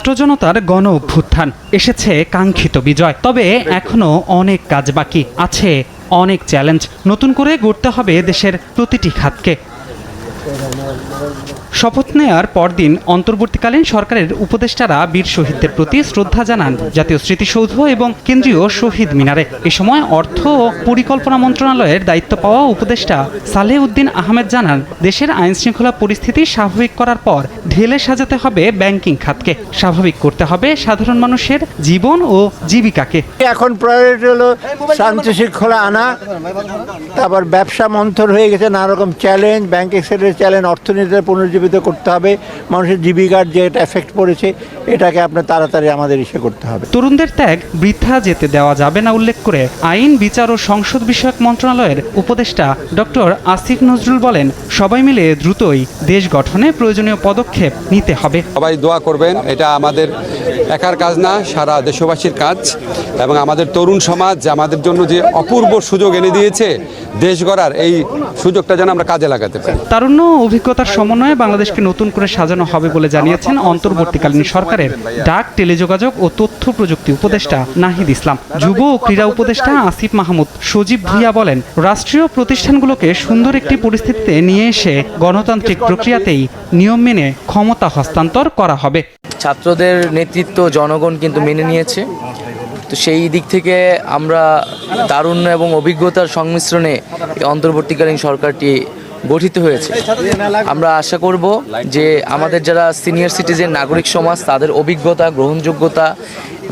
ছাত্র জনতার গণ অভ্যুত্থান এসেছে কাঙ্ক্ষিত বিজয়। তবে এখনও অনেক কাজ বাকি। আছে অনেক চ্যালেঞ্জ। নতুন করে গড়তে হবে দেশের প্রতিটি খাতকে। শপথ নেয়ার পরদিন অন্তর্বর্তীকালীন সরকারের উপদেষ্টারা বীর শহীদদের প্রতি শ্রদ্ধা জানান জাতীয় স্মৃতিসৌধ এবং কেন্দ্রীয় শহীদ মিনারে। এ সময় অর্থ ও পরিকল্পনা মন্ত্রণালয়ের দায়িত্ব পাওয়া উপদেষ্টা সালেহ উদ্দিন আহমেদ জানান, দেশের আইন শৃঙ্খলা পরিস্থিতি স্বাভাবিক করার পর ঢেলে সাজাতে হবে ব্যাংকিং খাতকে। স্বাভাবিক করতে হবে সাধারণ মানুষের জীবন ও জীবিকাকে। এখন প্রায়োরিটি হলো শান্তি শৃঙ্খলা আনা, তারপর ব্যবসা মন্থর হয়ে গেছে নানা রকম চ্যালেঞ্জ ব্যাংক এক্সেলের চ্যালেঞ্জ অর্থনীতিতে পুনর্জীবিত করতে হবে। মানুষের জীবিকার যে এটা এফেক্ট পড়েছে, এটাকে আপনার তাড়াতাড়ি আমাদের ইসে করতে হবে। তরুণদের ত্যাগ বৃথা যেতে দেওয়া যাবে না উল্লেখ করে আইন, বিচার ও সংসদ বিষয়ক মন্ত্রণালয়ের উপদেষ্টা ডক্টর আসিফ নজরুল বলেন সবাই মিলে দ্রুতই দেশ গঠনে প্রয়োজনীয় পদক্ষেপ নিতে হবে। সবাই দোয়া করবেন এটা আমাদের একার কাজ না সারা দেশবাসীর কাজ। এবং আমাদের তরুণ সমাজ যে আমাদের জন্য যে অপূর্ব সুযোগ এনে দিয়েছে দেশ গড়ার এই সুযোগটা যেন আমরা কাজে লাগাতে পারি। তারুণ্য অভিজ্ঞতার সমন্বয়ে বাংলাদেশকে নতুন করে সাজানো হবে বলে জানিয়েছেন অন্তর্বর্তীকালীন সরকারের ডাক টেলিযোগাযোগ ও তথ্য প্রযুক্তি উপদেষ্টা নাহিদ ইসলাম। যুব ও ক্রীড়া উপদেষ্টা আসিফ মাহমুদ সজীব ভুইয়া বলেন রাষ্ট্রীয় প্রতিষ্ঠানগুলোকে সুন্দর একটি পরিস্থিতিতে নিয়ে এসে গণতান্ত্রিক প্রক্রিয়াতেই নিয়ম মেনে ক্ষমতা হস্তান্তর করা হবে। ছাত্রদের নেতৃত্ব জনগণ কিন্তু মেনে নিয়েছে। তো সেই দিক থেকে আমরা তারুণ্য এবং অভিজ্ঞতার সংমিশ্রণে অন্তর্বর্তীকালীন সরকারটি গঠিত হয়েছে। আমরা আশা করব যে আমাদের যারা সিনিয়র সিটিজেন, নাগরিক সমাজ, তাদের অভিজ্ঞতা, গ্রহণযোগ্যতা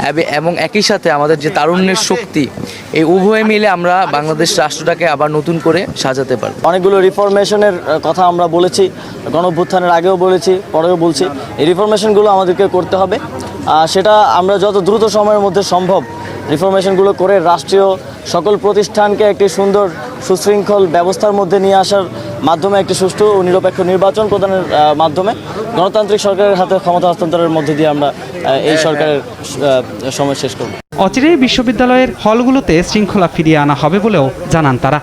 এবে- একই সাথে আমাদের যে তারুণ্যের শক্তি, এই উভয়ে মিলে আমরা বাংলাদেশ রাষ্ট্রটাকে আবার নতুন করে সাজাতে পারব। অনেকগুলো রিফরমেশনের কথা আমরা বলেছি, গণভ্যুত্থানের আগেও বলেছি, পরেও বলছি। এই রিফরমেশনগুলো আমাদেরকে করতে হবে। সেটা আমরা যত দ্রুত সময়ের মধ্যে সম্ভব রিফরমেশনগুলো করে রাষ্ট্রীয় সকল প্রতিষ্ঠানকে একটি সুন্দর সুশৃঙ্খল ব্যবস্থার মধ্যে নিয়ে আসার মাধ্যমে একটি সুষ্ঠু ও নিরপেক্ষ নির্বাচন প্রদানের মাধ্যমে গণতান্ত্রিক সরকারের হাতে ক্ষমতা হস্তান্তরের মধ্যে দিয়ে আমরা এই সরকারের সময় শেষ করব। অচিরেই বিশ্ববিদ্যালয়ের হলগুলোতে শৃঙ্খলা ফিরিয়ে আনা হবে বলেও জানান তারা।